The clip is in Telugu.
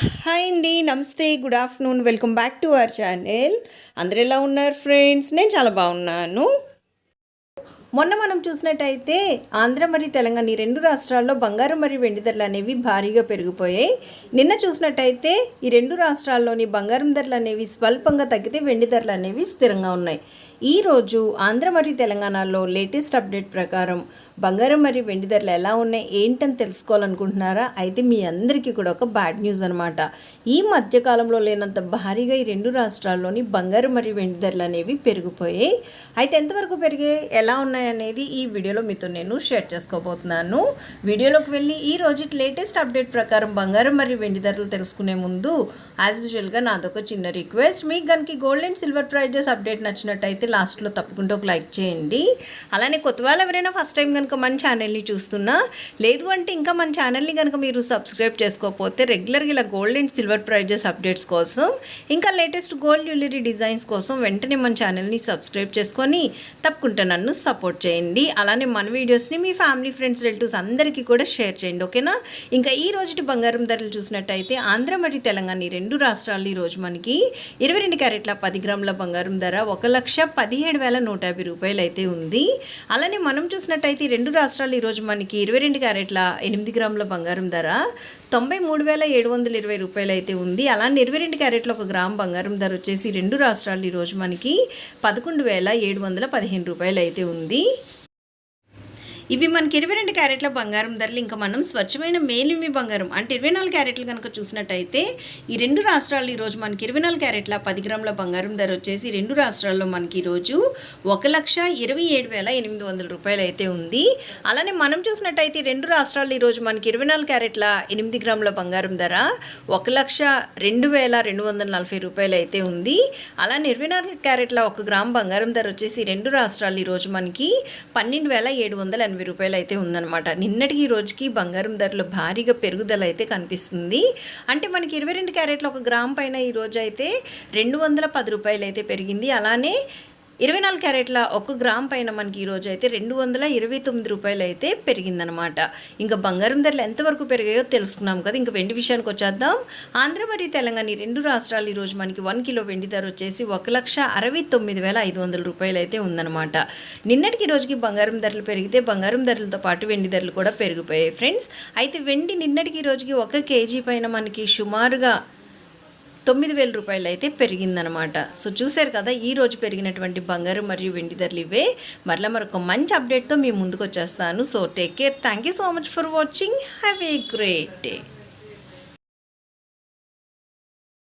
హాయ్ అండి నమస్తే good afternoon welcome back to our channel అందరు ఎలా ఉన్నారు ఫ్రెండ్స్ నేను చాలా బాగున్నాను. మొన్న మనం చూసినట్టయితే ఆంధ్ర మరియు తెలంగాణ ఈ రెండు రాష్ట్రాల్లో బంగారం మరియు వెండి ధరలు అనేవి భారీగా పెరిగిపోయాయి. నిన్న చూసినట్టయితే ఈ రెండు రాష్ట్రాల్లోని బంగారం ధరలు అనేవి స్వల్పంగా తగ్గితే వెండి ధరలు అనేవి స్థిరంగా ఉన్నాయి. ఈరోజు ఆంధ్ర మరియు తెలంగాణలో లేటెస్ట్ అప్డేట్ ప్రకారం బంగారం మరియు వెండి ధరలు ఎలా ఉన్నాయి ఏంటని తెలుసుకోవాలనుకుంటున్నారా? అయితే మీ అందరికీ కూడా ఒక బ్యాడ్ న్యూస్ అనమాట ఈ మధ్యకాలంలో లేనంత భారీగా ఈ రెండు రాష్ట్రాల్లోని బంగారం మరియు వెండి ధరలు అనేవి పెరిగిపోయాయి. అయితే ఎంతవరకు పెరిగాయి ఎలా ఉన్నాయనేది ఈ వీడియోలో మీతో నేను షేర్ చేసుకోబోతున్నాను. వీడియోలోకి వెళ్ళి ఈ రోజు లేటెస్ట్ అప్డేట్ ప్రకారం బంగారం మరియు వెండి ధరలు తెలుసుకునే ముందు యాజ్ యూజువల్గా నాదొక చిన్న రిక్వెస్ట్. మీకు కనుక gold and silver prizes update నచ్చినట్టయితే లాస్ట్లో తప్పకుండా ఒక లైక్ చేయండి. అలానే కొత్త వాళ్ళు ఎవరైనా ఫస్ట్ టైం కనుక మన ఛానల్ని చూస్తున్నా లేదు అంటే ఇంకా మన ఛానల్ని కనుక మీరు సబ్స్క్రైబ్ చేసుకోకపోతే రెగ్యులర్గా ఇలా gold and silver prizes updates కోసం ఇంకా లేటెస్ట్ గోల్డ్ జ్యువెలరీ డిజైన్స్ కోసం వెంటనే మన ఛానల్ని సబ్స్క్రైబ్ చేసుకొని తప్పకుండా నన్ను సపోర్ట్ చేయండి. అలానే మన వీడియోస్ని మీ ఫ్యామిలీ ఫ్రెండ్స్ రిలేటివ్స్ అందరికీ కూడా షేర్ చేయండి ఓకేనా ఇంకా ఈ రోజుటి బంగారం ధరలు చూసినట్టయితే ఆంధ్ర మరియు తెలంగాణ ఈ రెండు రాష్ట్రాలు ఈరోజు రోజు మనకి ఇరవై రెండు క్యారెట్ల పది గ్రాముల బంగారం ధర ఒక లక్ష పదిహేడు వేల నూట యాభై రూపాయలు అయితే ఉంది. అలానే మనం చూసినట్టయితే రెండు రాష్ట్రాలు ఈరోజు మనకి ఇరవై రెండు క్యారెట్ల ఎనిమిది గ్రాముల బంగారం ధర తొంభై మూడు వేల ఏడు వందల ఇరవై రూపాయలు అయితే ఉంది. అలానే ఇరవై రెండు క్యారెట్ల ఒక గ్రామ్ బంగారం ధర వచ్చేసి రెండు రాష్ట్రాలు ఈరోజు మనకి పదకొండు వేల ఏడు వందల పదిహేను రూపాయలు అయితే ఉంది. ఇవి మనకి ఇరవై రెండు క్యారెట్ల బంగారం ధరలు. ఇంకా మనం స్వచ్ఛమైన మేలిమి బంగారం. అంటే ఇరవై నాలుగు క్యారెట్లు కనుక చూసినట్టయితే ఈ రెండు రాష్ట్రాలు ఈరోజు మనకి ఇరవై నాలుగు క్యారెట్ల పది గ్రాముల బంగారం ధర వచ్చేసి రెండు రాష్ట్రాల్లో మనకి ఈరోజు ఒక లక్ష ఇరవై ఏడు వేల ఎనిమిది వందల రూపాయలు అయితే ఉంది. అలానే మనం చూసినట్టయితే రెండు రాష్ట్రాలు ఈరోజు మనకి ఇరవై నాలుగు క్యారెట్ల ఎనిమిది గ్రాముల బంగారం ధర ఒక లక్ష రెండు వేల రెండు వందల నలభై రూపాయలు అయితే ఉంది. అలానే ఇరవై నాలుగు క్యారెట్ల ఒక గ్రామ్ బంగారం ధర వచ్చేసి రెండు రాష్ట్రాలు ఈరోజు మనకి పన్నెండు వేల ఏడు వందల ఎనభై రూపాయలు అయితే ఉందన్నమాట. నిన్నటికి ఈ రోజుకి బంగారం ధరలు భారీగా పెరుగుదల అయితే కనిపిస్తుంది. అంటే మనకి ఇరవై రెండు క్యారెట్ల ఒక గ్రామ్ పైన ఈ అయితే రెండు వందల పది రూపాయలు అయితే పెరిగింది. అలానే ఇరవై నాలుగు క్యారెట్ల ఒక గ్రామ్ పైన మనకి ఈరోజు అయితే రెండు వందల ఇరవై తొమ్మిది రూపాయలు అయితే పెరిగిందనమాట ఇంకా బంగారం ధరలు ఎంతవరకు పెరిగాయో తెలుసుకున్నాం కదా. ఇంకా వెండి విషయానికి వచ్చేద్దాం. ఆంధ్ర మరియు తెలంగాణ ఈ రెండు రాష్ట్రాలు ఈరోజు మనకి వన్ కిలో వెండి ధర వచ్చేసి ఒక లక్ష అరవై తొమ్మిది వేల ఐదు వందల రూపాయలు అయితే ఉందన్నమాట. నిన్నటికి ఈ రోజుకి బంగారం ధరలు పెరిగితే బంగారం ధరలతో పాటు వెండి ధరలు కూడా పెరిగిపోయాయి. ఫ్రెండ్స్ అయితే వెండి నిన్నటికి ఈ రోజుకి ఒక కేజీ పైన మనకి సుమారుగా తొమ్మిది వేల రూపాయలు అయితే పెరిగిందనమాట. సో చూశారు కదా ఈ రోజు పెరిగినటువంటి బంగారం మరియు వెండి ధరలు ఇవే. మరలా మరొక మంచి అప్డేట్తో మీ ముందుకు వచ్చేస్తాను so take care thank you so much for watching have a great day